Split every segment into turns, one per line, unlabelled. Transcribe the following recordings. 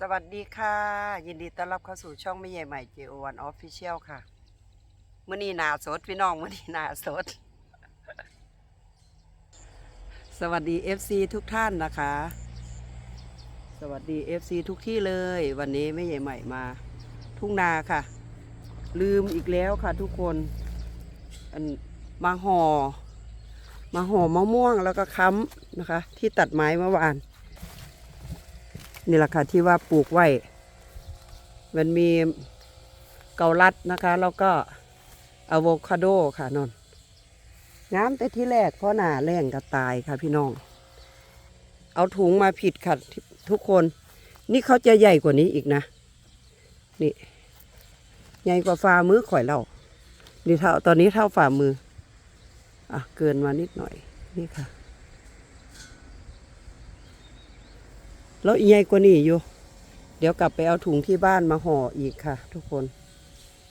สวัสดีค่ะ ยินดีต้อนรับเข้าสู่ช่องไม่ใหญ่ใหม่ JO1 Official ค่ะมื่อนี้หนาสดพี่น้องมื่อนี้หนาสด สวัสดี FC ทุกท่านนะคะ สวัสดี FC ทุกที่เลย วันนี้ไม่ใหญ่ใหม่มา ทุ่งนาค่ะ ลืมอีกแล้วค่ะทุกคนอันมาห่อมาห่อมะม่วงแล้วก็ค้ำนะคะ ที่ตัดไม้เมื่อวาน นี่แหละค่ะที่ว่าปลูกไว้ มันมีเกาลัดนะคะ แล้วก็อะโวคาโดค่ะนนงามแต่ที่แรกเพราะหนาแรงก็ตายค่ะพี่น้อง เอาถุงมาผิดค่ะทุกคน นี่เขาจะใหญ่กว่านี้อีกนะ นี่ ใหญ่กว่าฝ่ามือข่อยเรานี่เท่าตอนนี้เท่าฝ่ามือ อะ เกินมานิดหน่อย นี่ค่ะ แล้วใหญ่กว่านี้อยู่ เดี๋ยวกลับไปเอาถุงที่บ้านมาห่ออีกค่ะ ทุกคน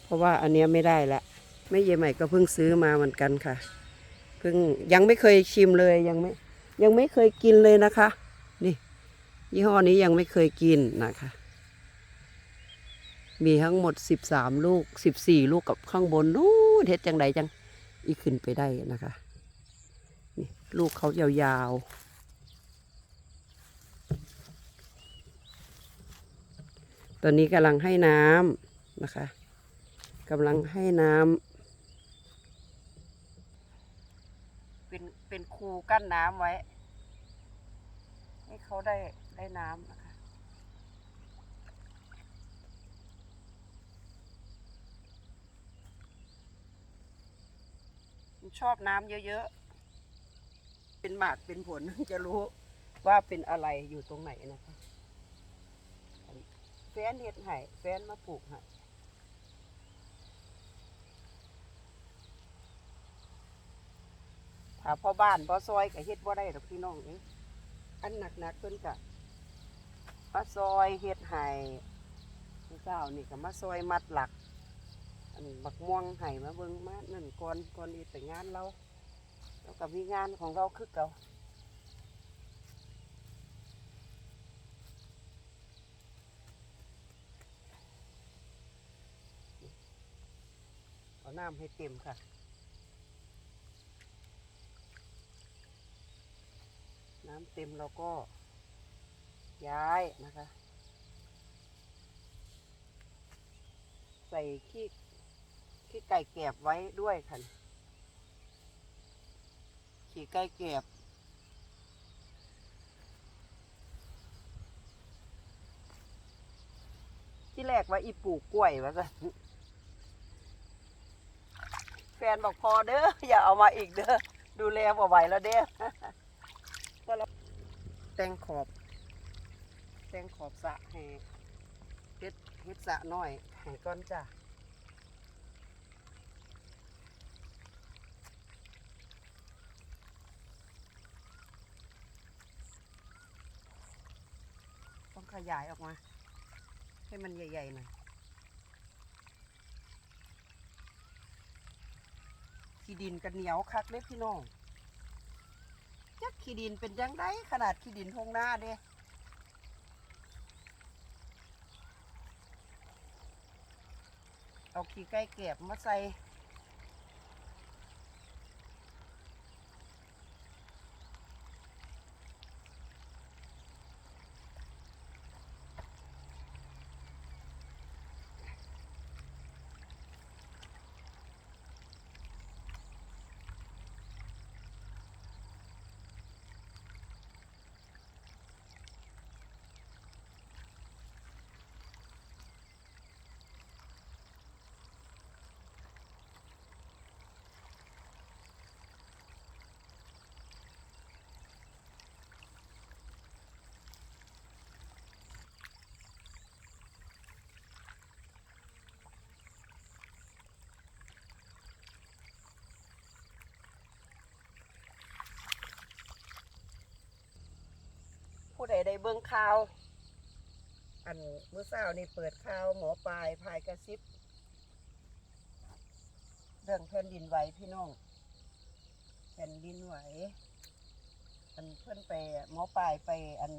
เพราะว่าอันเนี้ยไม่ได้ละไม่เยใหม่ก็เพิ่งซื้อมาเหมือนกันค่ะเพิ่งยังไม่เคยชิมเลยยังไม่ยังไม่เคยกินเลยนะคะ นี่ยี่ห้อนี้ยังไม่เคยกินนะคะ มีทั้งหมดสิบสามลูกสิบสี่ลูกกับข้างบนนู้นเท็ดจังใดจังอีกขึ้นไปได้นะคะ นี่ลูกเขายาวๆ ตอนนี้กำลังให้น้ำนะคะกำลังให้น้ำเป็นเป็นคูกั้นน้ำไว้ ให้เขาได้ได้น้ำนะคะชอบน้ำเยอะๆ เป็นหมากเป็นผลจะรู้ว่าเป็นอะไรอยู่ตรงไหนนะคะ นเห็ดให้แฟนมาปลูกให้ถ้าพ่อบ้านพ่อซอยก็เฮ็ดบ่ได้หรอกพี่น้องเอ้ยอันหนักๆเพิ่นก็มาซอยเฮ็ดให้ผู้เจ้านี่ก็มาซอยมัดหลัก อันบักม่วงให้มาเบิ่งมานั่นก่อนก่อนอีไปงานเราแล้วก็มีงานของเราคือเก่า เอา น้ำให้เต็มค่ะ น้ำเต็มเราก็ย้ายนะคะ ใส่ขี้ขี้ไก่แกบไว้ด้วยค่ะขี้ไก่แกบที่แรกว่าอีปลูกกล้วยว่าซะ นบอกพอเด้ออย่าเอามาอีกเด้อดูแลบ่ไหวแล้วเด้อก็แล้วแต่งขอบแต่งขอบสะให้เฮ็ดเฮ็ดสระน้อยให้ก้อนจ้ะต้องขยายออกมา ให้มันใหญ่ๆหน่อย ขี้ดินกันเหนียวคักเลยพี่น้องจักขี้ดินเป็นยังไงขนาดขี้ดินทงหน้าเด้เอาขี้ไก่เก็บมาใส่ ผู้ใดได้เบิ่งข่าว อันเมื่อเช้านี่เปิดข่าวหมอปลายพายกระซิบเรื่องแผ่นดินไหวพี่น้องแผ่นดินไหว อันเพื่อนไปหมอปลายไปอัน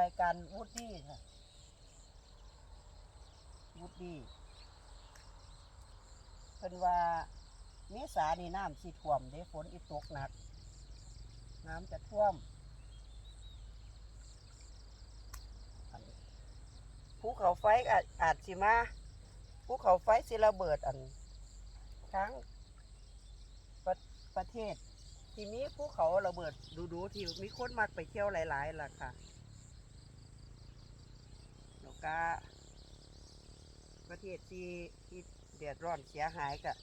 รายการวูดดี้ค่ะวุดดี้เพิ่นว่าเมษานี่น้ำสิท่วมเด้ฝนอีตกหนัก น้ำจะท่วมอัน ภูเขาไฟอาจอาจสิมาภูเขาไฟสิระเบิดอันทั้งประประเทศ ที่มีภูเขาระเบิดดูๆที่มีคนมักไปเที่ยวหลายๆล่ะค่ะแล้วก็ประเทศที่ที่เดือดร้อนเสียหายกับ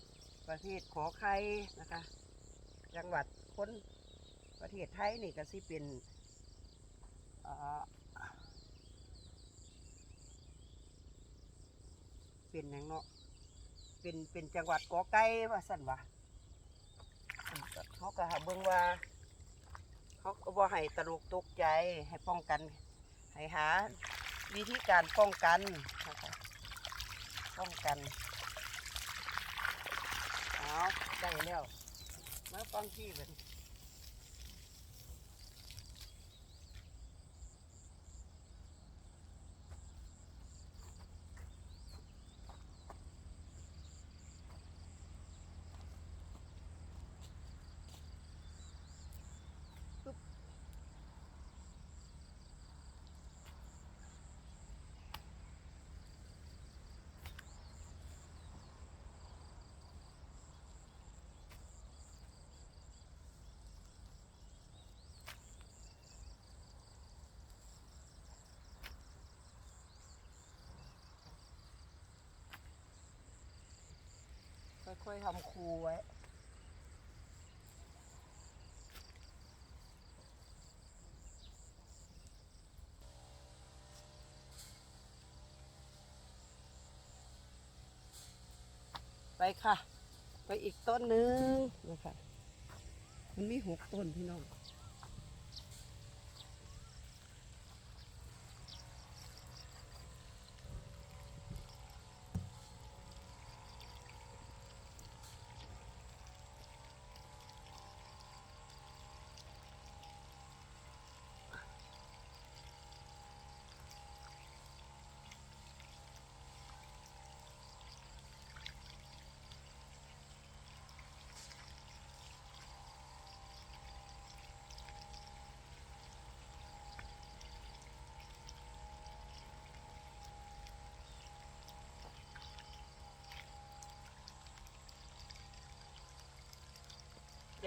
ประเทศขอไข่นะคะ จังหวัดคนประเทศไทยนี่ก็สิเป็นอ่า เป็นหยังเนาะเป็นเป็นจังหวัดกอไก่ว่าสั่นวะเขาก็หาเบิ่งว่าเขาก็บ่ให้ตระหนกตกใจให้ป้องกัน ให้หา วิธีการป้องกันป้องกันเอาได้แล้วมาฟังที่เป็น ค่อยๆทำคูไว้ ไปค่ะ ไปอีกต้นหนึ่งนะคะมันมีหกต้นพี่น้อง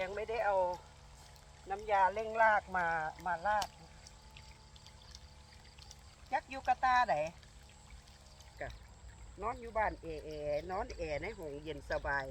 ยังไม่ได้เอาน้ำยาเร่งรากมามาลาดยักยูกาตาไหนกะนอนอยู่บ้านเอเอนอนแอในห้องเย็นสบาย